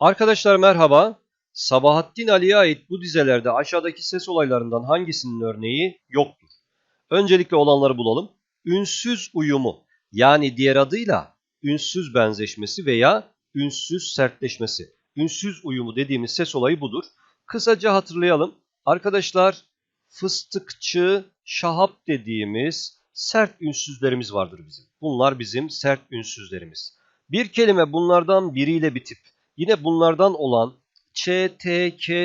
Arkadaşlar merhaba. Sabahattin Ali'ye ait bu dizelerde aşağıdaki ses olaylarından hangisinin örneği yoktur? Öncelikle olanları bulalım. Ünsüz uyumu yani diğer adıyla ünsüz benzeşmesi veya ünsüz sertleşmesi. Ünsüz uyumu dediğimiz ses olayı budur. Kısaca hatırlayalım. Arkadaşlar fıstıkçı, şahap dediğimiz sert ünsüzlerimiz vardır bizim. Bunlar bizim sert ünsüzlerimiz. Bir kelime bunlardan biriyle bitip yine bunlardan olan ç,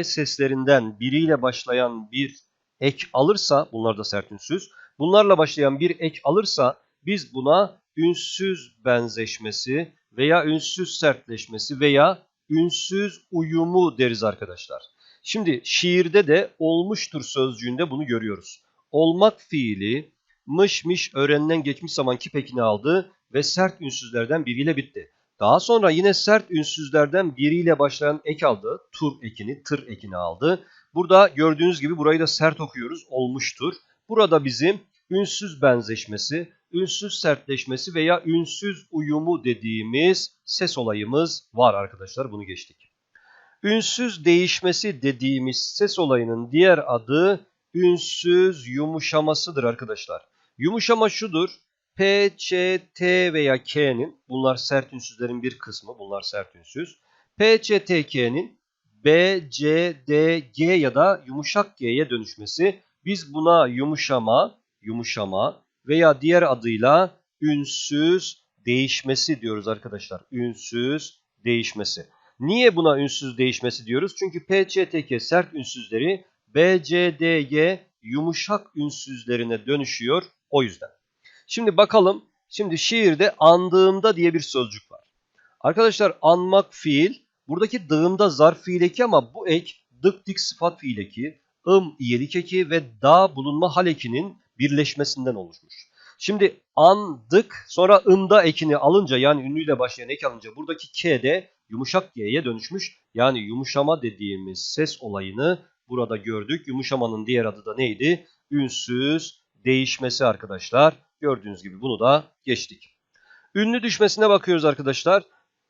seslerinden biriyle başlayan bir ek alırsa, bunlar da sert ünsüz, bunlarla başlayan bir ek alırsa biz buna ünsüz benzeşmesi veya ünsüz sertleşmesi veya ünsüz uyumu deriz arkadaşlar. Şimdi şiirde de olmuştur sözcüğünde bunu görüyoruz. Olmak fiili mış mış öğrenilen geçmiş zaman kipekini aldı ve sert ünsüzlerden biriyle bitti. Daha sonra yine sert ünsüzlerden biriyle başlayan ek aldı. Tur ekini, tır ekini aldı. Burada gördüğünüz gibi burayı da sert okuyoruz. Olmuştur. Burada bizim ünsüz benzeşmesi, ünsüz sertleşmesi veya ünsüz uyumu dediğimiz ses olayımız var arkadaşlar. Bunu geçtik. Ünsüz değişmesi dediğimiz ses olayının diğer adı ünsüz yumuşamasıdır arkadaşlar. Yumuşama şudur. P, Ç, T veya K'nin bunlar sert ünsüzlerin bir kısmı. Bunlar sert ünsüz. P, Ç, T, K'nin B, C, D, G ya da yumuşak G'ye dönüşmesi. Biz buna yumuşama, yumuşama veya diğer adıyla ünsüz değişmesi diyoruz arkadaşlar. Ünsüz değişmesi. Niye buna ünsüz değişmesi diyoruz? Çünkü P, Ç, T, K sert ünsüzleri B, C, D, G yumuşak ünsüzlerine dönüşüyor o yüzden. Şimdi bakalım. Şimdi şiirde andığımda diye bir sözcük var. Arkadaşlar anmak fiil. Buradaki dığımda zarf fiil eki ama bu ek dık dik sıfat fiil eki, ım iyelik eki ve da bulunma hal ekinin birleşmesinden oluşmuş. Şimdi andık sonra ımda ekini alınca yani ünlüyle başlayan ek alınca buradaki k de yumuşak g'ye dönüşmüş. Yani yumuşama dediğimiz ses olayını burada gördük. Yumuşamanın diğer adı da neydi? Ünsüz değişmesi arkadaşlar. Gördüğünüz gibi bunu da geçtik. Ünlü düşmesine bakıyoruz arkadaşlar.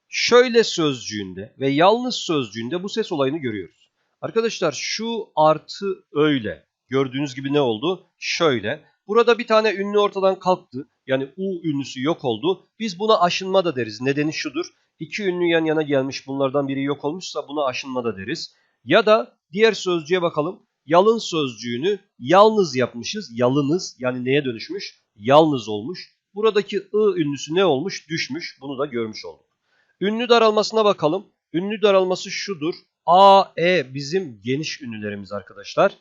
Şöyle sözcüğünde ve yalnız sözcüğünde bu ses olayını görüyoruz. Arkadaşlar şu artı öyle. Gördüğünüz gibi ne oldu? Şöyle. Burada bir tane ünlü ortadan kalktı. Yani U ünlüsü yok oldu. Biz buna aşınma da deriz. Nedeni şudur. İki ünlü yan yana gelmiş bunlardan biri yok olmuşsa buna aşınma da deriz. Ya da diğer sözcüğe bakalım. Yalın sözcüğünü yalnız yapmışız. Yalınız yani neye dönüşmüş? Yalnız olmuş. Buradaki ı ünlüsü ne olmuş? Düşmüş. Bunu da görmüş olduk. Ünlü daralmasına bakalım. Ünlü daralması şudur. A, E bizim geniş ünlülerimiz arkadaşlar.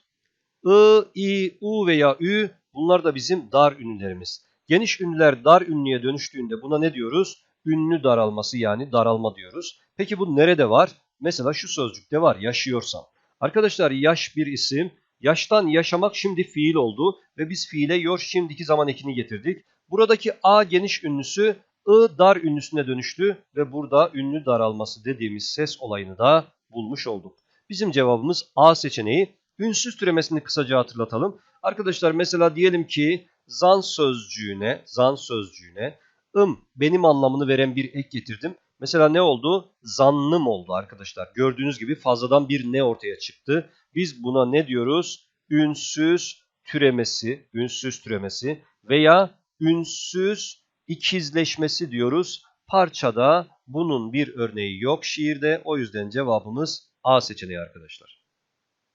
I, I, U veya Ü bunlar da bizim dar ünlülerimiz. Geniş ünlüler dar ünlüye dönüştüğünde buna ne diyoruz? Ünlü daralması yani daralma diyoruz. Peki bu nerede var? Mesela şu sözcükte var yaşıyorsam. Arkadaşlar yaş bir isim. Yaştan yaşamak şimdi fiil oldu ve biz fiile yor şimdiki zaman ekini getirdik. Buradaki A geniş ünlüsü I dar ünlüsüne dönüştü ve burada ünlü daralması dediğimiz ses olayını da bulmuş olduk. Bizim cevabımız A seçeneği. Ünsüz türemesini kısaca hatırlatalım. Arkadaşlar mesela diyelim ki zan sözcüğüne, zan sözcüğüne ım benim anlamını veren bir ek getirdim. Mesela ne oldu? Zannım oldu arkadaşlar. Gördüğünüz gibi fazladan bir ne ortaya çıktı. Biz buna ne diyoruz? Ünsüz türemesi, ünsüz türemesi veya ünsüz ikizleşmesi diyoruz. Parçada bunun bir örneği yok şiirde. O yüzden cevabımız A seçeneği arkadaşlar.